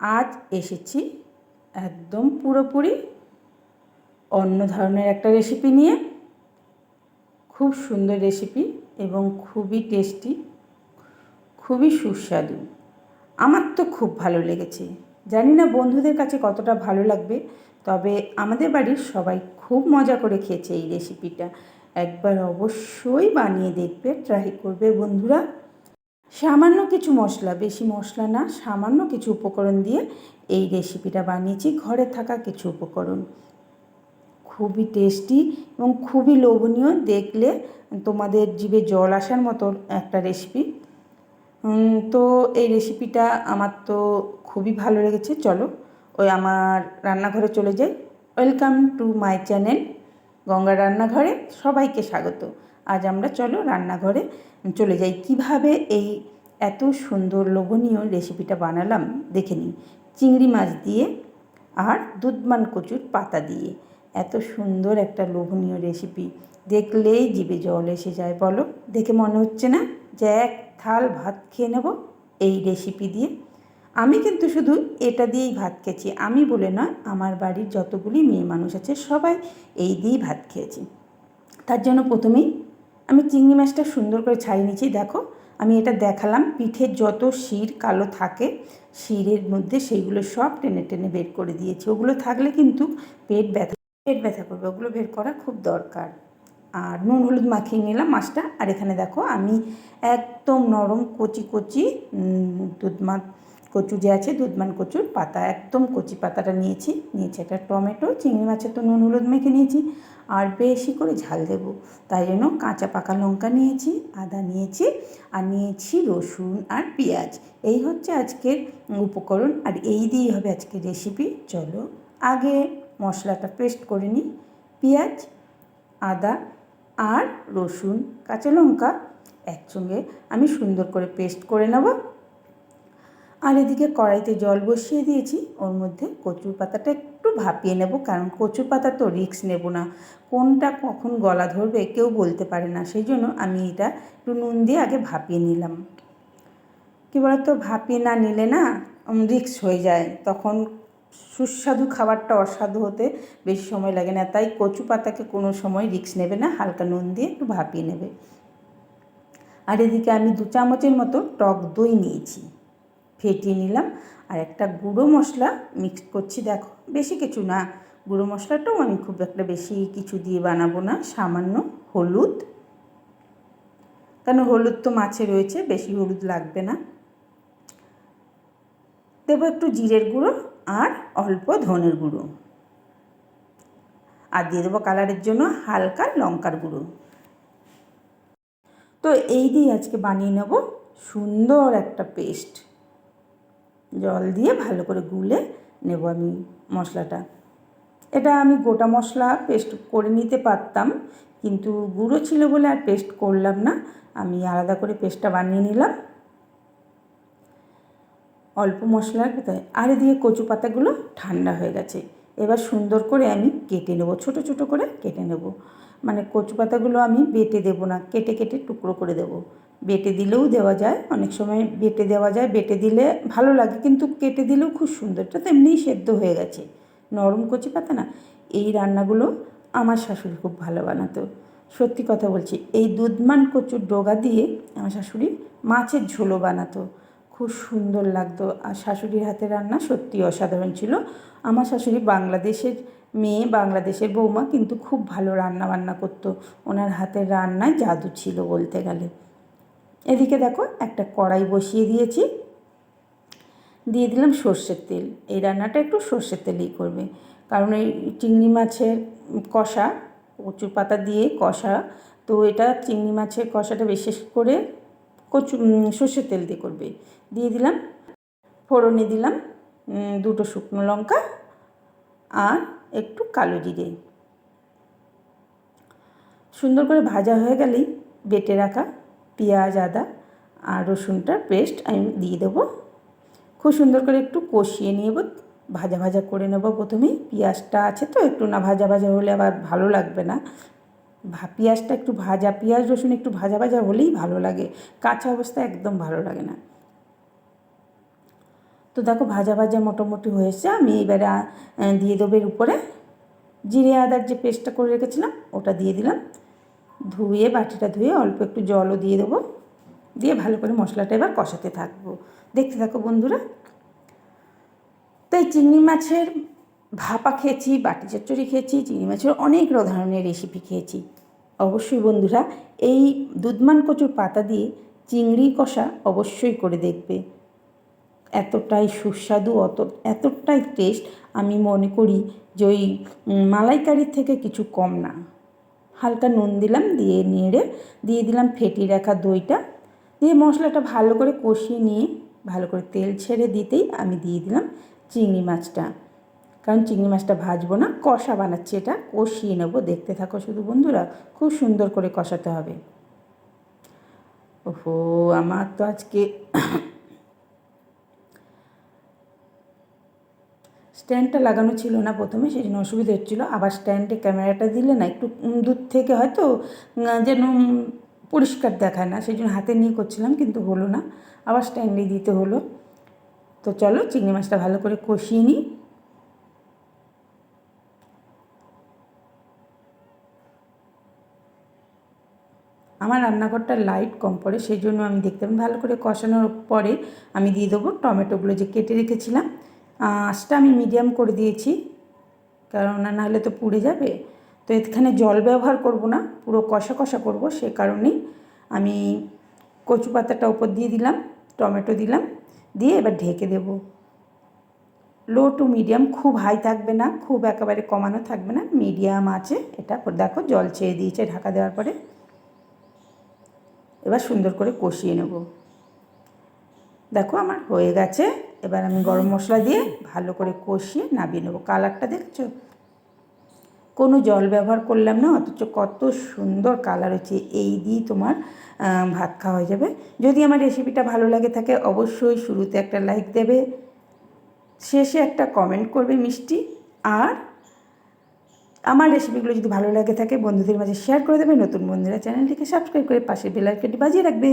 আজ এসেছি একদম পুরোপুরি অন্য ধরনের একটা রেসিপি নিয়ে। খুব সুন্দর রেসিপি এবং খুবই টেস্টি খুবই সুস্বাদু। আমার তো খুব ভালো লেগেছে। জানি না বন্ধুদের কাছে কতটা ভালো লাগবে, তবে আমাদের বাড়ির সবাই খুব মজা করে খেয়েছে এই রেসিপিটা একবার অবশ্যই বানিয়ে দেখবে ট্রাই করবে বন্ধুরা। সামান্য কিছু মশলা, বেশি মশলা না, সামান্য কিছু উপকরণ দিয়ে এই রেসিপিটা বানিয়েছি। ঘরে থাকা কিছু উপকরণ। খুবই টেস্টি এবং খুবই লোভনীয়। দেখলে তোমাদের জিভে জল আসার মতো একটা রেসিপি তো এই রেসিপিটা আমার তো খুবই ভালো লেগেছে। চলো, ওই আমার রান্নাঘরে চলে যাই। Welcome to my channel Ganga রান্নাঘরে সবাইকে স্বাগত। আজ আমরা চলো রান্নাঘরে চলে যাই। কীভাবে এই এত সুন্দর লোভনীয় রেসিপিটা বানালাম দেখে নিই। চিংড়ি মাছ দিয়ে আর দুধমান কচুর পাতা দিয়ে। এত সুন্দর একটা লোভনীয় রেসিপি দেখলেই জিভে জল এসে যায় বলো। দেখে মনে হচ্ছে না যে এক থাল ভাত খেয়ে নেব এই রেসিপি দিয়ে। আমি কিন্তু শুধু এটা দিয়েই ভাত খেয়েছি। আমি বলে নয়, আমার বাড়ির যতগুলি মেয়ে মানুষ আছে সবাই এই দিয়েই ভাত খেয়েছি। তার জন্য প্রথমেই আমি চিংড়ি মাছটা সুন্দর করে ছাড়িয়ে নিয়েছি দেখো। আমি এটা দেখালাম পিঠের যত শির কালো থাকে, শিরের মধ্যে সেইগুলো সব টেনে টেনে বের করে দিয়েছি। ওগুলো থাকলে কিন্তু পেট ব্যথা পেট ব্যথা করবে, ওগুলো বের করা খুব দরকার। আর নুন হলুদ মাখিয়ে নিলাম মাছটা। আর এখানে দেখো, আমি একদম নরম কচি কচি দুধ মা কচু যে আছে, দুধমান কচুর পাতা, একদম কচি পাতাটা নিয়েছি। নিয়েছি একটা টমেটো, চিংড়ি মাছের তো নুন হলুদ মেখে নিয়েছি, আর বেশি করে ঝাল দেব। তাই জন্য কাঁচা পাকা লঙ্কা নিয়েছি, আদা নিয়েছি, আর নিয়েছি রসুন আর পেঁয়াজ। এই হচ্ছে আজকের উপকরণ, আর এই দিয়েই হবে আজকের রেসিপি চলো আগে মশলাটা পেস্ট করে নিই। পেঁয়াজ, আদা আর রসুন, কাঁচা লঙ্কা একসঙ্গে আমি সুন্দর করে পেস্ট করে নেব। আর এদিকে কড়াইতে জল বসিয়ে দিয়েছি। ওর মধ্যে কচুর পাতাটা একটু ভাপিয়ে নেব, কারণ কচুর পাতা তো রিক্স নেব না। কোনটা কখন গলা ধরবে কেউ বলতে পারে না সেই জন্য আমি এটা একটু নুন দিয়ে আগে ভাপিয়ে নিলাম। কী বলতো, ভাপিয়ে না নিলে না রিক্স হয়ে যায়। তখন সুস্বাদু খাবারটা অসাধু হতে বেশি সময় লাগে না, তাই কচু পাতাকে কোনো সময় রিক্স নেবে না, হালকা নুন দিয়ে একটু ভাপিয়ে নেবে। আর এদিকে আমি দু চামচের মতো টক দই নিয়েছি। ফেটিয়ে নিলাম আর একটা গুঁড়ো মশলা মিক্স করছি, দেখো। বেশি কিছু না। গুঁড়ো মশলাটাও আমি খুব একটা বেশি কিছু দিয়ে বানাবো না। সামান্য হলুদ। কেন হলুদ তো মাছে রয়েছে, বেশি হলুদ লাগবে না। দেবো একটু জিরের গুঁড়ো আর অল্প ধনের গুঁড়ো। আর দিয়ে দেবো কালারের জন্য হালকা লঙ্কার গুঁড়ো। তো এই দিয়ে আজকে বানিয়ে নেব সুন্দর একটা পেস্ট জল দিয়ে ভালো করে গুলে নেব আমি মশলাটা। এটা আমি গোটা মশলা পেস্ট করে নিতে পারতাম, কিন্তু গুঁড়ো ছিল বলে আর পেস্ট করলাম না। আমি আলাদা করে পেস্টটা বানিয়ে নিলাম। অল্প মশলার ভেতরে আর এদিকে কচু পাতাগুলো ঠান্ডা হয়ে গেছে। এবার সুন্দর করে আমি কেটে নেব, ছোট ছোট করে কেটে নেব। মানে কচু পাতাগুলো আমি বেটে দেবো না, কেটে কেটে টুকরো করে দেব। বেটে দিলেও দেওয়া যায়। অনেক সময় বেটে দেওয়া যায়। বেটে দিলে ভালো লাগে কিন্তু কেটে দিলেও খুব সুন্দর। তো এমনিই সেদ্ধ হয়ে গেছে। নরম কচি পাতা না। এই রান্নাগুলো আমার শাশুড়ি খুব ভালো বানাতো। সত্যি কথা বলছি, এই দুধমান কচুর ডোগা দিয়ে আমার শাশুড়ি মাছের ঝোলও বানাতো। খুব সুন্দর লাগতো। আর শাশুড়ির হাতে রান্না সত্যি অসাধারণ ছিল। আমার শাশুড়ি বাংলাদেশের মেয়ে, বাংলাদেশের বৌমা কিন্তু খুব ভালো রান্না বান্না করতো। ওনার হাতের রান্নায় জাদু ছিল বলতে গেলে। এদিকে দেখো একটা কড়াই বসিয়ে দিয়েছি। দিয়ে দিলাম সর্ষের তেল। এই রান্নাটা একটু সর্ষের তেলেই করবে। কারণ এই চিংড়ি মাছের কষা, কচুর পাতা দিয়ে কষা, তো এটা চিংড়ি মাছের কষাটা বিশেষ করে কচু সর্ষের তেল দিয়ে করবে। দিয়ে দিলাম, ফোড়নে দিলাম দুটো শুকনো লঙ্কা আর একটু কালো জিরে। সুন্দর করে ভাজা হয়ে গেলেই বেটে রাখা পেঁয়াজ, আদা আর রসুনটার পেস্ট আমি দিয়ে দেবো। খুব সুন্দর করে একটু কষিয়ে নেব ভাজা ভাজা করে নেব প্রথমেই। পেঁয়াজটা আছে তো, একটু না ভাজা ভাজা হলে আবার ভালো লাগবে না। পেঁয়াজটা একটু ভাজা, পেঁয়াজ, রসুন একটু ভাজা ভাজা হলেই ভালো লাগে। কাঁচা অবস্থা একদম ভালো লাগে না। তো তো দেখো ভাজা ভাজা মোটামুটি হয়েছে, আমি এবারে দিয়ে দেবো এর উপরে। জিরে আদার যে পেস্টটা করে রেখেছিলাম, ওটা দিয়ে দিলাম। ধুয়ে, বাটিটা ধুয়ে অল্প একটু জলও দিয়ে দেবো। দিয়ে ভালো করে মশলাটা এবার কষাতে থাকব। দেখতে থাকো বন্ধুরা। তো এই চিংড়ি মাছের ভাপা খেয়েছি, বাটি চচ্চড়ি খেয়েছি, চিংড়ি মাছের অনেক ধরনের রেসিপি খেয়েছি। অবশ্যই বন্ধুরা, এই দুধমান কচুর পাতা দিয়ে চিংড়ি কষা অবশ্যই করে দেখবে। এতটাই সুস্বাদু, অত, এতটাই টেস্ট আমি মনে করি যে ওই মালাইকারির থেকে কিছু কম না। হালকা নুন দিলাম, দিয়ে নেড়ে, দিয়ে দিলাম ফেটিয়ে রাখা দইটা। দিয়ে মশলাটা ভালো করে কষিয়ে নিয়ে, ভালো করে তেল ছেড়ে দিতেই আমি দিয়ে দিলাম চিংড়ি মাছটা। কারণ চিংড়ি মাছটা ভাজবো না, কষা বানাচ্ছি এটা, কষিয়ে নেব। দেখতে থাকো শুধু বন্ধুরা, খুব সুন্দর করে কষাতে হবে। ওহো, আমার তো আজকে স্ট্যান্ডটা লাগানো ছিল না প্রথমে সেই জন্য অসুবিধা হচ্ছিল। আবার স্ট্যান্ডে ক্যামেরাটা দিলে না, একটু দূর থেকে হয়তো যেন পরিষ্কার দেখায় না সেই জন্য হাতে নিয়ে করছিলাম, কিন্তু হলো না। আবার স্ট্যান্ডে দিতে হলো। তো চলো, চিংড়ি মাছটা ভালো করে কষিয়ে নিই। আমার রান্নাঘরটা লাইট কম পড়ে সেই জন্য আমি দেখতাম ভালো করে কষানোর পরে আমি দিয়ে দেবো টমেটোগুলো যে কেটে রেখেছিলাম। আঁচটা আমি মিডিয়াম করে দিয়েছি, কারণ না হলে তো পুড়ে যাবে। তো এখানে জল ব্যবহার করব না, পুরো কষা কষা করব, সে কারণেই আমি কচু পাতাটা উপর দিয়ে দিলাম, টমেটো দিলাম, দিয়ে এবার ঢেকে দেব। লো টু মিডিয়াম খুব হাই থাকবে না, খুব একেবারে কমানো থাকবে না মিডিয়াম আছে। এটা দেখো জল ছেড়ে দিয়েছে ঢাকা দেওয়ার পরে। এবার সুন্দর করে কষিয়ে নেব। দেখো আমার হয়ে গেছে। এবার আমি গরম মশলা দিয়ে ভালো করে কষিয়ে নামিয়ে নেব। কালারটা দেখছ? কোনো জল ব্যবহার করলাম না, অথচ কত সুন্দর কালার হচ্ছে এই দিয়েই তোমার ভাত খাওয়া হয়ে যাবে। যদি আমার রেসিপিটা ভালো লাগে থাকে, অবশ্যই শুরুতে একটা লাইক দেবে, শেষে একটা কমেন্ট করবে মিষ্টি। আর আমার রেসিপিগুলো যদি ভালো লাগে থাকে, বন্ধুদের মাঝে শেয়ার করে দেবে। নতুন বন্ধুরা চ্যানেলটিকে সাবস্ক্রাইব করে পাশে বেল আইকনটি বাজিয়ে রাখবে।